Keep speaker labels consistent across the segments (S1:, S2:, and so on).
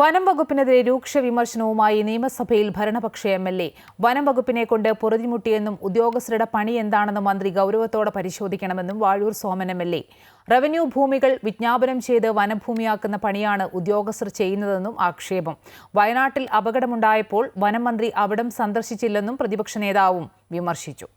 S1: വനം വകുപ്പിനെതിരെ രൂക്ഷ വിമർശനവുമായി നിയമസഭയിൽ ഭരണപക്ഷ എം എൽ എ. വനം വകുപ്പിനെ കൊണ്ട് പൊറുതിമുട്ടിയെന്നും ഉദ്യോഗസ്ഥരുടെ പണി എന്താണെന്നും മന്ത്രി ഗൗരവത്തോടെ പരിശോധിക്കണമെന്നും Vazhoor Soman M L A. Revenue ഭൂമികൾ വിജ്ഞാപനം ചെയ്ത് വനഭൂമിയാക്കുന്ന പണിയാണ് ഉദ്യോഗസ്ഥർ ചെയ്യുന്നതെന്നും ആക്ഷേപം. വയനാട്ടിൽ അപകടമുണ്ടായപ്പോൾ വനം മന്ത്രി അവിടം സന്ദർശിച്ചില്ലെന്നും പ്രതിപക്ഷ നേതാവും വിമർശിച്ചു.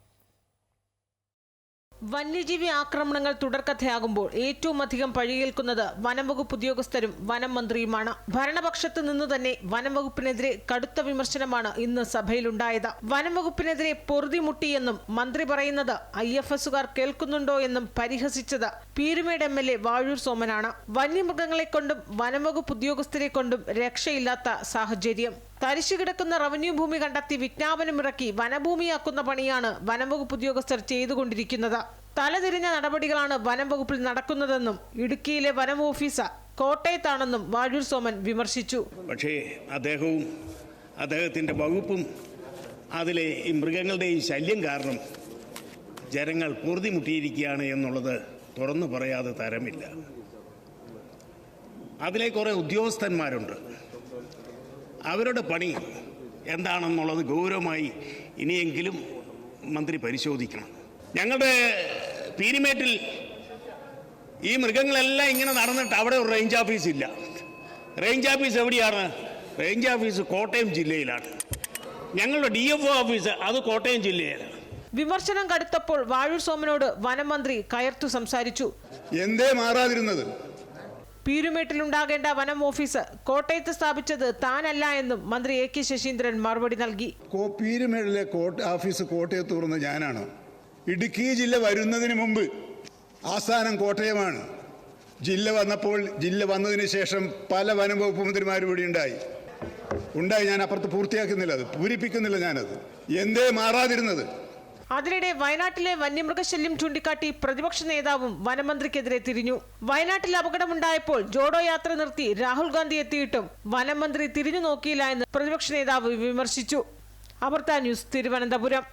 S2: വന്യജീവി ആക്രമണങ്ങൾ തുടർക്കഥയാകുമ്പോൾ ഏറ്റവും അധികം പഴിയേൽക്കുന്നത് വനംവകുപ്പ് ഉദ്യോഗസ്ഥരും വനം മന്ത്രിയുമാണ് ഭരണപക്ഷത്ത് നിന്ന് തന്നെ വനംവകുപ്പിനെതിരെ കടുത്ത വിമർശനമാണ് ഇന്ന് സഭയിലുണ്ടായത്. വനംവകുപ്പിനെതിരെ പൊറുതിമുട്ടിയെന്നും മന്ത്രി പറയുന്നത് ഐ എഫ് എസുകാർ കേൾക്കുന്നുണ്ടോ എന്നും പരിഹസിച്ചത് Peermade M L A Vazhoor സോമനാണ്. വന്യമൃഗങ്ങളെ കൊണ്ടും വനംവകുപ്പ് ഉദ്യോഗസ്ഥരെ കൊണ്ടും രക്ഷയില്ലാത്ത സാഹചര്യം. തരിശു കിടക്കുന്ന റവന്യൂ ഭൂമി കണ്ടെത്തി വിജ്ഞാപനമിറക്കി വനഭൂമിയാക്കുന്ന പണിയാണ് വനംവകുപ്പ് ഉദ്യോഗസ്ഥർ ചെയ്തുകൊണ്ടിരിക്കുന്നത്. തലതിരിഞ്ഞ നടപടികളാണ് വനം വകുപ്പിൽ നടക്കുന്നതെന്നും ഇടുക്കിയിലെ വനം ഓഫീസർ കോട്ടയത്താണെന്നും വാഴൂർ സോമൻ വിമർശിച്ചു.
S3: പക്ഷേ അദ്ദേഹവും അദ്ദേഹത്തിന്റെ വകുപ്പും അതിലെ ഈ മൃഗങ്ങളുടെയും ശല്യം കാരണം ജനങ്ങൾ പൊറുതിമുട്ടിയിരിക്കുകയാണ് എന്നുള്ളത് തുറന്നു പറയാതെ തരമില്ല. അതിലെ കുറേ ഉദ്യോഗസ്ഥന്മാരുണ്ട്. അവരുടെ പണി എന്താണെന്നുള്ളത് ഗൗരവമായി ഇനിയെങ്കിലും മന്ത്രി പരിശോധിക്കണം. ഞങ്ങളുടെ പീരിമേട്ടിൽ ഈ മൃഗങ്ങളെല്ലാം ഇങ്ങനെ നടന്നിട്ട് അവിടെ ഒരു റേഞ്ച് ഓഫീസ് ഇല്ല. റേഞ്ച് ഓഫീസ് എവിടെയാണ്? റേഞ്ച് ഓഫീസ് കോട്ടയം ജില്ലയിലാണ്. ഞങ്ങളുടെ ഡി എഫ് ഒ ഓഫീസ് അത് കോട്ടയം ജില്ലയിലാണ്.
S2: വിമർശനം കടുത്തപ്പോൾ വാഴൂർ സോമനോട് വനം മന്ത്രി കയർത്തു സംസാരിച്ചു.
S4: എന്തേ മാറാതിരുന്നത്?
S2: പീരുമേട്ടിലുണ്ടാകേണ്ട വനം ഓഫീസ് കോട്ടയത്ത് സ്ഥാപിച്ചത് താനല്ല എന്നും മന്ത്രി എ കെ ശശീന്ദ്രൻ മറുപടി നൽകി.
S4: കോട്ട ഓഫീസ് കോട്ടയത്ത് തുറന്ന ഞാനാണ്. ഇടുക്കി ജില്ല വരുന്നതിന് മുമ്പ് ആസ്ഥാനം കോട്ടയമാണ്. ജില്ല വന്നപ്പോൾ ജില്ല വന്നതിന് ശേഷം പല വനം വകുപ്പ് മന്ത്രിമാരും ഇവിടെ ഉണ്ടായി. ഉണ്ടായി ഞാൻ അപ്പുറത്ത് പൂർത്തിയാക്കുന്നില്ല അത് പൂരിപ്പിക്കുന്നില്ല ഞാനത്. എന്തേ മാറാതിരുന്നത്?
S2: അതിനിടെ വയനാട്ടിലെ വന്യമൃഗശല്യം ചൂണ്ടിക്കാട്ടി പ്രതിപക്ഷ നേതാവും വനമന്ത്രിക്കെതിരെ തിരിഞ്ഞു. വയനാട്ടിൽ അപകടമുണ്ടായപ്പോൾ ജോഡോ യാത്ര നിർത്തി രാഹുൽ ഗാന്ധി എത്തിയിട്ടും വനമന്ത്രി തിരിഞ്ഞു നോക്കിയില്ല എന്ന് പ്രതിപക്ഷ നേതാവ് വിമർശിച്ചു. അമൃത ന്യൂസ് തിരുവനന്തപുരം.